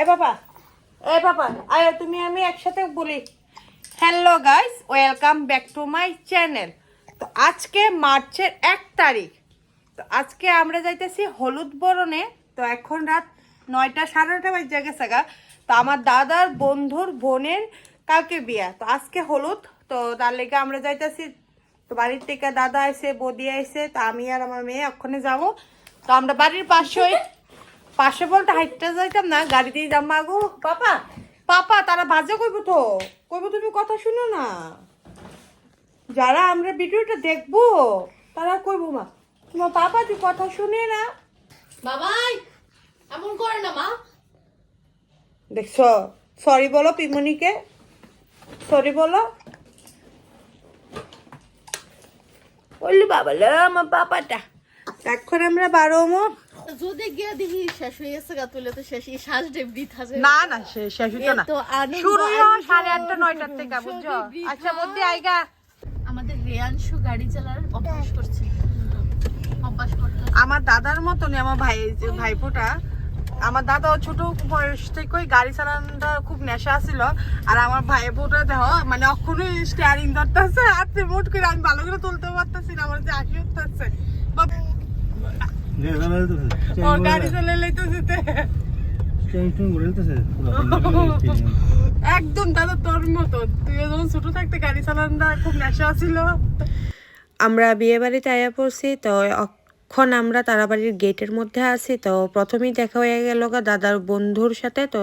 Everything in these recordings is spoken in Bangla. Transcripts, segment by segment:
এই বাবা এই বাবা, আয়, তুমি আমি একসাথে বলি। Hello guys welcome back to my channel তো আজকে মার্চের এক তারিখ। তো আজকে আমরা যাইতেছি হলুদ বরণে। তো এখন রাত নয়টা সাড়ে নয়টা বাজে গেছে গা। তো আমার দাদার বন্ধুর বোনের কালকে বিয়া। তো আজকে হলুদ। তো তার লেগে আমরা যাইতেছি। তো বাড়ির থেকে দাদা আইসে বদি আইসে তো আমি আর আমার মেয়ে ওখানে যাব। তো আমরা বাড়ির পাশে পাশে বলতে হাইটটা যাইতাম না গাড়িতেই যাম। মাগো পাপা পাপা তারা বাজে কইব তো। কইব তুমি কথা শুনো না। যারা আমরা ভিডিওটা দেখব তারা কইব মা। তোমার পাপা তুই কথা শুনে না। বাবাই এমন করে না মা। দেখছ সরি বলো পিমনিকে সরি বলো। বললি বাবা আমার পাপাটা এখন আমরা বারো মো। যদি গিয়ে দেখি শেষ হয়ে গেছে গা তুলে তো শেষ শ্বাস না না শেষ হইতো না। শুরু সাড়ে আটটা নয়টার থেকে বুঝছ? আচ্ছা মধ্যে আইগা। আমাদের রেয়াংশু গাড়ি চালার অভ্যাস করছে। অভ্যাস করতে আমার দাদার মতনই আমার ভাই ভাইপোটা আমার দাদা ছোট বয়স থেকেই গাড়ি চালানোটা খুব নেশা ছিল। আর আমার ভাই বোটা দেহ মানে অক্ষণই স্টিয়ারিং ধরতেছে আর মোট করে আমি ভালো করে তুলতে পারতেছি না আমার যে হাসি উঠতেছে। ওর গাড়ি চলে লইতেছে একদম দাদা তোর মতো তুই যখন ছোট থাকতে গাড়ি চালানোটা খুব নেশা ছিল আমরা বিয়ে বাড়িতে আয়া পড়ছি তো এখন আমরা তারাবাড়ির গেটের মধ্যে আছি, তো প্রথমেই দেখা হয়ে গেল দাদার বন্ধুর সাথে, তো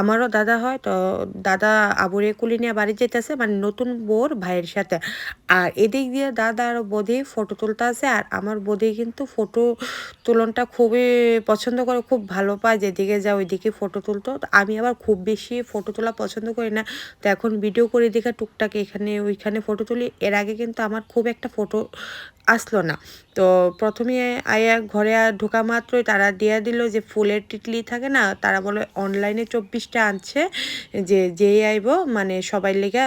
আমারও দাদা হয়, তো দাদা আবুরে কুলি নিয়ে বাড়ি যেতেছে মানে নতুন বোর ভাইয়ের সাথে। আর এদিক দিয়ে দাদা আর বধি ফটো তুলতে আছে আর আমার বধি কিন্তু ফটো তুলনটা খুবই পছন্দ করে, খুব ভালো পায়, যেদিকে যা ওইদিকে ফটো তুলতো। আমি আবার খুব বেশি ফটো তোলা পছন্দ করি না, তো এখন ভিডিও করে দেখে টুকটাক এখানে ওইখানে ফটো তুলি। এর আগে কিন্তু আমার খুব একটা ফটো আসলো না। তো প্রথমে আয়া ঘরে ঢোকা মাত্রই তারা দিয়ে দিল যে ফুলের টিটলি থাকে না, তারা বলে অনলাইনে চব্বিশটা আনছে, যে যেই আইব মানে সবাই লেগে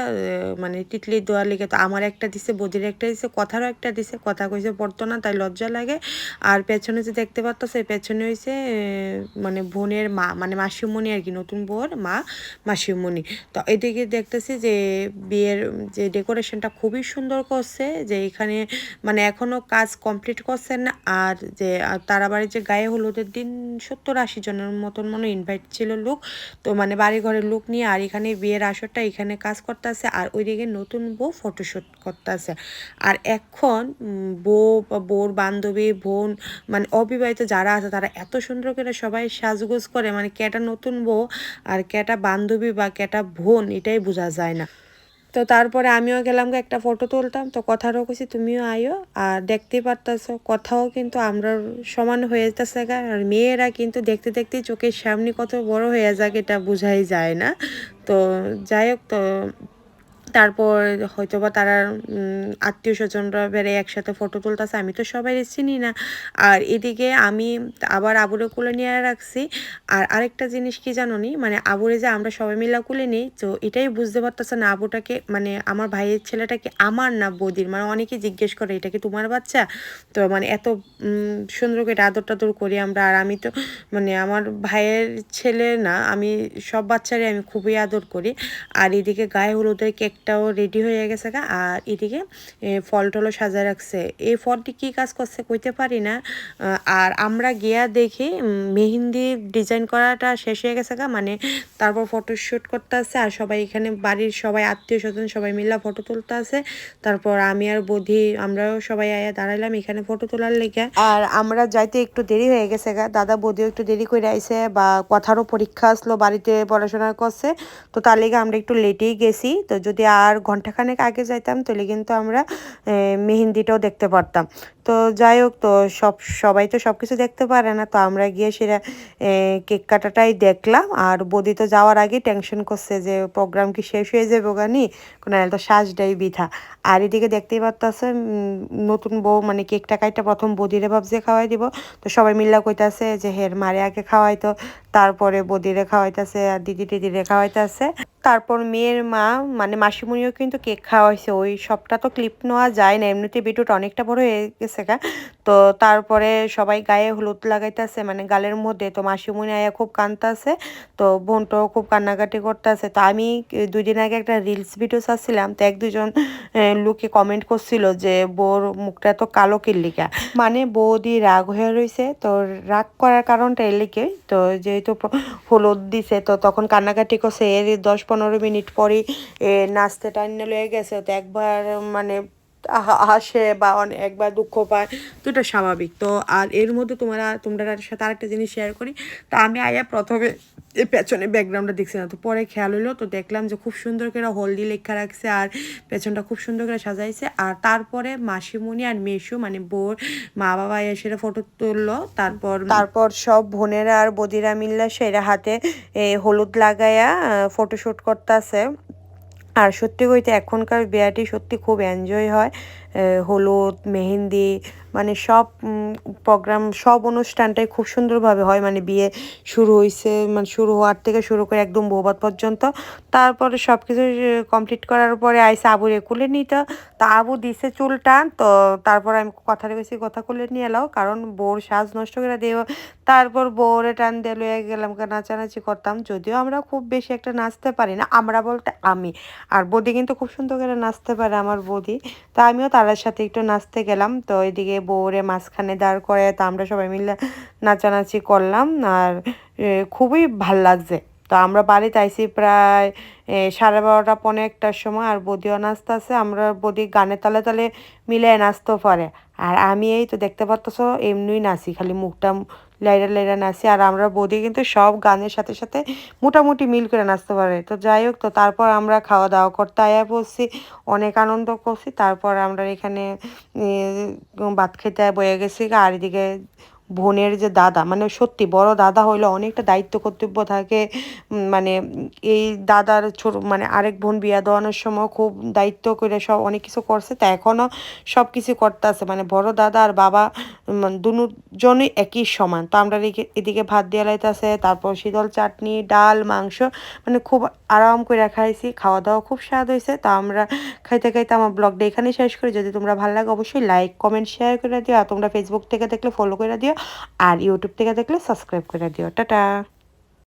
মানে টিটলি দেওয়ার লেগে তো আমার একটা দিছে, বদির একটা দিছে, কথারও একটা দিছে, কথা কইছে, পড়তো না, তাই লজ্জা লাগে। আর পেছনে যে দেখতে পারতো পেছনে হয়েছে মানে বোনের মা মানে মাসিমণি আর কি, নতুন বোর মা, মাসিমণি। তো এদিকে দেখতেছি যে বিয়ের, যে ডেকোরেশনটা খুবই সুন্দর করছে, যে এখানে মানে এখনও কাজ কমপ্লিট করছেন আর যে তারাবাড়ির যে গায়ে হলুদের দিন, সত্তর আশি জনের মতন মনে ইনভাইট ছিল লোক। তো মানে বাড়ি ঘরের লোক নিয়ে আর এখানে বিয়ের আসরটা এখানে কাজ করতে আছে আর ওইদিকে নতুন বউ ফটোশ্যুট করতে আছে আর এখন বউ, বউর বান্ধবী, বোন মানে অবিবাহিত যারা আছে, তারা এত সুন্দর করে সবাই সাজগোজ করে। মানে কেটা নতুন বউ আর কেটা বান্ধবী বা কেটা বোন, এটাই বোঝা যায় না। তো তারপরে আমিও গেলাম একটা ফটো তুলতাম। তো কথারও কইছি, তুমিও আইও আর দেখতে পারতাছো, কথাও কিন্তু আমরা সমান হয়ে যেতেছে আর মেয়েরা কিন্তু দেখতে দেখতে চোখের সামনে কত বড় হয়ে যাক, এটা বোঝাই যায় না। তো যাই হোক, তো তারপর হয়তো বা তারা আত্মীয় স্বজনরা বেড়ে একসাথে ফটো তুলতেছে, আমি তো সবাই চিনি না। আর এদিকে আমি আবার আবুরে কুলে নিয়ে রাখছি। আর আরেকটা জিনিস কি জানো নি মানে আবুরে যে আমরা সবাই মিলে কুলে নিই, তো এটাই বুঝতে পারতেছে না আবুটাকে মানে আমার ভাইয়ের ছেলেটাকে আমার না বৌদির? মানে অনেকে জিজ্ঞেস করে, এটা কি তোমার বাচ্চা? তো মানে এত সুন্দর করে আদর টাদর করি আমরা। আর আমি তো মানে আমার ভাইয়ের ছেলে না, আমি সব বাচ্চারই আমি খুবই আদর করি। আর এদিকে গায়ে হলুদের কেকটাও রেডি হয়ে গেছে গা। আর এদিকে ফল টলও সাজায় রাখছে। এই ফলটি কি কাজ করছে কইতে পারি না। আর আমরা গিয়া দেখি মেহেন্দি ডিজাইন করাটা শেষ হয়ে গেছে গা। মানে তারপর ফটো শ্যুট করতে আছে আর সবাই এখানে বাড়ির সবাই আত্মীয় স্বজন সবাই মিলে ফটো তুলতে আছে তারপর আমি আর বধি আমরাও সবাই আয়া দাঁড়াইলাম এখানে ফটো তোলার লেগে। আর আমরা যাইতে একটু দেরি হয়ে গেছে গা। দাদা বধিও একটু দেরি করে আইসে বা কথারও পরীক্ষা আসলো, বাড়িতে পড়াশোনা করছে। তো তার লেগে আমরা একটু লেটেই গেছি। তো যদি আর ঘন্টাখানেক আগে যাইতাম তাহলে কিন্তু আমরা মেহেন্দিটাও দেখতে পারতাম। তো যাই হোক তো সব, সবাই তো সব কিছু দেখতে পারে না, তো আমরা গিয়ে সেটা কেক কাটাটাই দেখলাম। আর বদি তো যাওয়ার আগে টেনশন করছে যে প্রোগ্রাম কি শেষ হয়ে যাবে ওখানে? কোনো তো সাজটাই বিধা আর এদিকে দেখতেই পারতেছে নতুন বউ মানে কেকটা কাইটা প্রথম বদিরে ভাবছে খাওয়াই দিব। তো সবাই মিল্লা কইতাছে যে হের মারে আগে খাওয়াই তো, তারপরে বদিরে খাওয়াইতেছে আর দিদি টিদিরে খাওয়াইতেছে। তারপর মেয়ের মা মানে মাসিমণিও কিন্তু কেক খাওয়াইছে, ওই সবটা তো ক্লিপ নেওয়া যায় না, এমনিতে ভিডিওটা অনেকটা বড় হয়ে গেছে। গা। তো তারপরে সবাই গায়ে হলুদ লাগাইতেছে মানে গালের মধ্যে। তো মাসিমণি আয়া খুব কান্দতেছে তো বোনটাও খুব কান্নাকাটি করতেছে। তো আমি দুই দিন আগে একটা রিলস ভিডিও চাচ্ছিলাম তো এক দুজন লোকে কমেন্ট করছিল যে বোর মুখটা এত কালো কিল্লিকা মানে বৌদি রাগ হয়ে রয়েছে তো রাগ করার কারণটা এলিকে তো যেহেতু হলুদ দিছে, তো তখন কান্নাকাটি করছে। এর দশ পনেরো মিনিট পরই নাচতে টাইনে লয়ে গেছে। তো একবার মানে হাসে বা অনে- একবার দুঃখ পায় তো এটা স্বাভাবিক। তো আর এর মধ্যে তোমরা তোমরা সাথে আরেকটা জিনিস শেয়ার করি। তো আমি আয়া প্রথমে এই পেছনে ব্যাকগ্রাউন্ডটা দেখছি না। তো পরে খেয়াল হলো তো দেখলাম যে খুব সুন্দর করে হলদি লেখা রাখছে আর পেছনটা খুব সুন্দর করে সাজাইছে। আর তারপরে মাসিমণি আর মেশু মানে বোর মা বাবা এসে ফটো তুললো। তারপর তারপর সব বোনেরা আর বদিরা মিল্লা সেরা হাতে হলুদ লাগাইয়া ফটোশ্যুট করতেছে। আর সত্যি কইতে এখনকার বিয়াটি সত্যি খুব এনজয় হয় হলুদ মেহেন্দি মানে সব প্রোগ্রাম সব অনুষ্ঠানটাই খুব সুন্দরভাবে হয়। মানে বিয়ে শুরু হয়েছে মানে শুরু হওয়ার থেকে শুরু করে একদম বৌবাদ পর্যন্ত। তারপরে সব কিছু কমপ্লিট করার পরে আইসে আবুর কুলে নিত। তা আবু দিছে চুলটা, তো তারপর আমি কথা বেশি কথা কুলে নিয়ে এলাও কারণ বউর সাজ নষ্ট করে দেব তারপর বউরে টান দিয়ে লয়ে গেলাম নাচানাচি করতাম। যদিও আমরা খুব বেশি একটা নাচতে পারি না, আমরা বলতে আমি। আর বৌদি কিন্তু খুব সুন্দর করে নাচতে পারে আমার বৌদি। তা আমিও তাদের সাথে একটু নাচতে গেলাম, তো এদিকে বউরে মাঝখানে দাঁড় করে তা আমরা সবাই মিলে নাচানাচি করলাম আর খুবই ভালো লাগছে। তো আমরা বাড়িতে আইসি প্রায় সাড়ে বারোটা পনেরো একটার সময়, আর বদিও নাচতেছে আমরা বদি গানে তালে তালে মিলে নাচতেও পারে। আর আমি এই তো দেখতে পাচ্ছ এমনিই নাচি, খালি মুখটা লাইরা লাইরা নাচি, আর আমরা বদি কিন্তু সব গানের সাথে সাথে মোটামুটি মিল করে নাচতে পারে। তো যাই হোক, তো তারপর আমরা খাওয়া দাওয়া করতে আয়া পড়ছি, অনেক আনন্দ করছি, তারপর আমরা এখানে ভাত খেতে বয়ে গেছি আর এদিকে বোনের যে দাদা মানে সত্যি বড় দাদা হইলে অনেকটা দায়িত্ব কর্তব্য থাকে। মানে এই দাদার ছোট মানে আরেক বোন বিয়া দেওয়ানোর সময় খুব দায়িত্ব করে সব অনেক কিছু করছে। তা এখনও সব কিছু করতে আছে মানে বড় দাদা আর বাবা দুজনই একই সমান। তো আমরা এদিকে- ভাত দিয়ে লাইতেছে, তারপর শীতল চাটনি, ডাল, মাংস মানে খুব আরাম করে খাইছি। খাওয়া দাওয়া খুব স্বাদ হয়েছে তা আমরা খাইতে খাইতে আমার ব্লগটা এখানে শেষ করি। যদি তোমরা ভালো লাগে অবশ্যই লাইক কমেন্ট শেয়ার করে দিও। আর তোমরা ফেসবুক থেকে দেখলে ফলো করে দিও। আর ইউটিউব থেকে দেখলে সাবস্ক্রাইব করে দিও। টাটা!